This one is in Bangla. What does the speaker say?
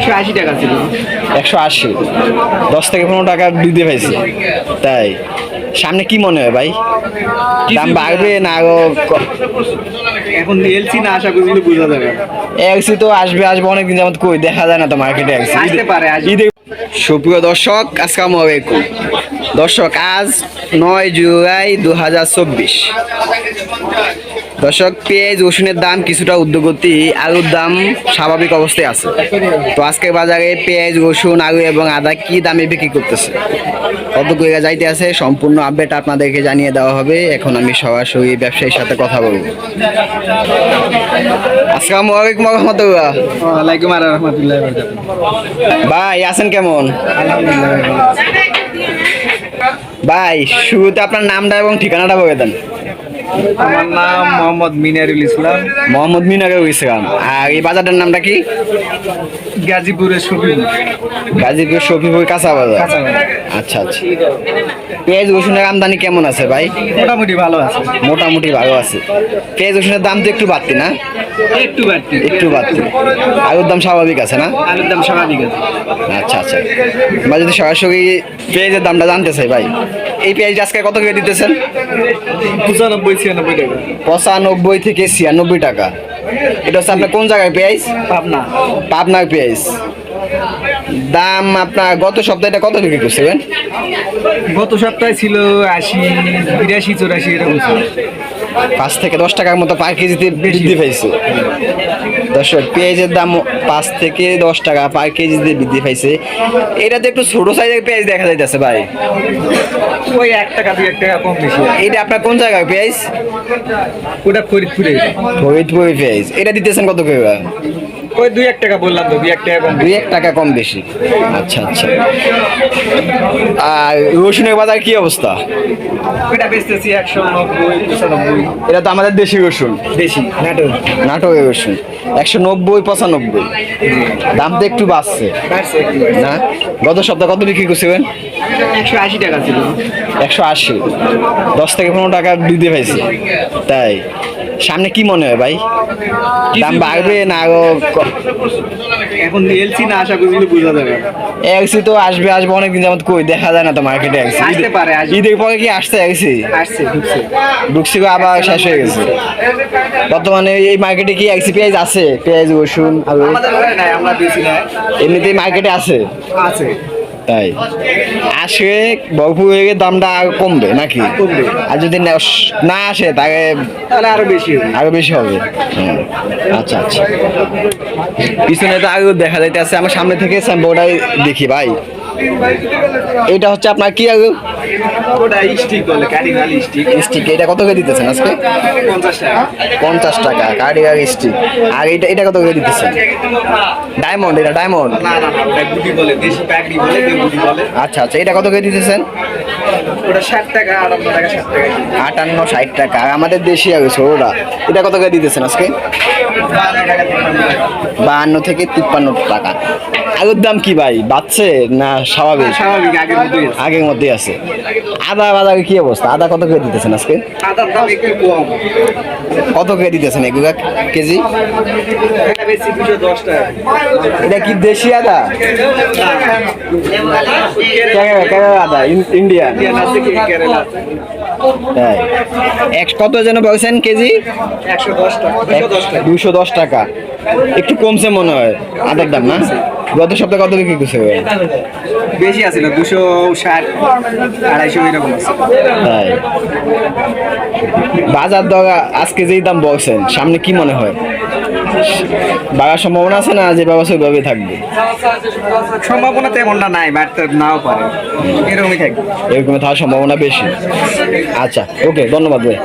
একশো আশি টাকা ছিল। একশো আশি। দশ থেকে পনেরো টাকা বৃদ্ধি পাইছে। তাই। সামনে কি মনে হয় ভাই? দাম বাড়বে না এখন এলসি না আশা করলে বোঝা যাবে। এলসি তো আসবে আসবে অনেকদিন যেমন কই? দেখা যায় না তো মার্কেটে এলসি আসতে পারে, ঈদে সুপ্রিয় দর্শক আসসালামু আলাইকুম। দর্শক আজ নয় জুলাই দু হাজার চব্বিশ। দর্শক পেঁয়াজ রসুনের দাম কিছুটা উদ্যোগতি আলুর দাম স্বাভাবিক অবস্থায় আছে। তো আজকে বাজারে পেঁয়াজ রসুন আলু এবং আদা কি দামে বিক্রি করতেছে? কত করে যাইতে আছে সম্পূর্ণ আপডেট আপনাদেরকে জানিয়ে দেওয়া হবে। এখন আমি সরাসরি ব্যবসায়ীর সাথে কথা বলব। আসসালামু আলাইকুম রহমতুল্লাহ। ওয়ালাইকুম আর রহমতুল্লাহ ভাই আছেন কেমন? ভাই শুরুতে আপনার নামটা এবং ঠিকানাটা বলে দেন। আমার নাম মোহাম্মদ মিনারুল ইসলাম। মোহাম্মদ মিনারুল ইসলাম। আর এই বাজারটার নামটা কি? গাজীপুরের শফিক গাজীপুর শফিপুর কাঁচা বাজার। আচ্ছা আচ্ছা। পেঁয়াজ রসুনের আমদানি কেমন আছে ভাই? মোটামুটি ভালো আছে। মোটামুটি ভালো আছে। পেঁয়াজ রসুনের দাম তো একটু বাড়তি না? একটু বাড়তি। একটু বাড়তি। আলুর দাম স্বাভাবিক আছে না? আলুর দাম স্বাভাবিক আছে। আচ্ছা আচ্ছা। আমরা যদি সরাসরি পেঁয়াজের দামটা জানতে চাই ভাই এই পেঁয়াজটা আজকে কত করে দিতেছেন? পঁচানব্বই ছিয়ানব্বই টাকা। পঁচানব্বই থেকে ছিয়ানব্বই টাকা। এটা হচ্ছে আপনার কোন জায়গায় পেঁয়াজ? পাবনা। পাবনার পেঁয়াজ। দাম আপনার গত সপ্তাহে এটা কত বিক্রি করছিলেন গত সপ্তাহে ছিল আশি বিরাশি চৌরাশি এরকম ছিল। পাঁচ থেকে দশ টাকার মতো পার কেজিতে বৃদ্ধি পাইছে। দর্শক পেঁয়াজের দাম পাঁচ থেকে দশ টাকা পার কেজিতে বৃদ্ধি পাইছে। এটাতে একটু ছোট সাইজের পেঁয়াজ দেখা যাইতেছে ভাই। ওই এক টাকা দুই এক টাকা কম বেশি। এটা আপনার কোন জায়গায় পেঁয়াজ? ওটা ফরিদপুরে ফরিদপুরে পেঁয়াজ। এটা দিতেছেন কত করে? ওই দুই এক টাকা বললাম তো দুই এক টাকা কম দুই এক টাকা কম বেশি। আচ্ছা আচ্ছা। আর রসুনের বাজার কি অবস্থা? বেচতেছি একশো নব্বই পঁচানব্বই। এটা তো আমাদের দেশি রসুন। নাটকের রসুন। একশো নব্বই পঁচানব্বই। দাম তো একটু বাড়ছে। না? গত সপ্তাহে কত বিক্রি করছিলেন? একশো আশি টাকা ছিল। একশো আশি। দশ থেকে পনেরো টাকা বৃদ্ধি পাইছে। তাই। সামনে কি মনে হয় ভাই? দাম বাড়বে না আরও ক- এখন এলসি না আশা করলে বোঝা যাবে। এলসি তো আসবে আসবে অনেকদিন যেমন কই? দেখা যায় না তো মার্কেটে এলসি আসতে পারে, ঈদের পরে কি আসছে এলসি আসছে ঢুকছে। আবার শেষ হয়ে গেছে। বর্তমানে এই মার্কেটে কি এলসি পেঁয়াজ আছে? পেঁয়াজ রসুন এমনিতেই মার্কেটে আছে? আছে। তাই? আসে ভরপুর হয়ে গেলে দামটা আর কমবে নাকি? কমবে। আর যদি না- আসে তাহলে তাহলে আরও বেশি আরও বেশি হবে। আচ্ছা আচ্ছা। পিছনে তো আগে দেখা যাইতে আছে আমার সামনে থেকে স্যাম্পলটাই দেখি ভাই। এটা হচ্ছে আপনার কি ওটা স্টিক এটা কত করে দিতেছেন আজকে? পঞ্চাশ টাকা। কার্ডিগার স্টিক। আর এটা এটা কত করে দিতেছেন? ডায়মন্ড এটা ডায়মন্ড? আচ্ছা আচ্ছা এটা কত করে দিতেছেন? আটান্ন ষাট টাকা আর আমাদের দেশি আলু ছোটটা এটা কত করে দিতেছেন আজকে? বাহান্ন থেকে তিপ্পান্ন টাকা। আলুর দাম কি ভাই? বাড়ছে না স্বাভাবিক। স্বাভাবিক আগের মধ্যেই আছে। আদা বাজারে কি অবস্থা? আদা কত করে দিতেছেন আজকে? কত করে দিতেছেন এগুলা কেজি? এটা কি দেশি আদা? কেরালা আদা ইন- ইন্ডিয়ান ইন্ডিয়ান আছে কি? কেরালা আছে। তাই এক কত যেন বলছেন কেজি? একশো টাকা। দুশো দশ টাকা। একটু কমছে মনে হয় আদার দাম না? গত সপ্তাহে কত বিক্রি করছে? বেশি আছে না দুশো ষাট আড়াইশো এরকম আছে। তাই? বাজার দর আজকে যেই দাম বলছেন সামনে কি মনে হয়? বাড়ার সম্ভাবনা আছে না যে ব্যবস্থা ওইভাবেই থাকবে? সম্ভাবনা তেমনটা নাই বাড়তে নাও পারে। এরকমই থাকবে। এরকম থাকার সম্ভাবনা বেশি। আচ্ছা ওকে ধন্যবাদ ভাই।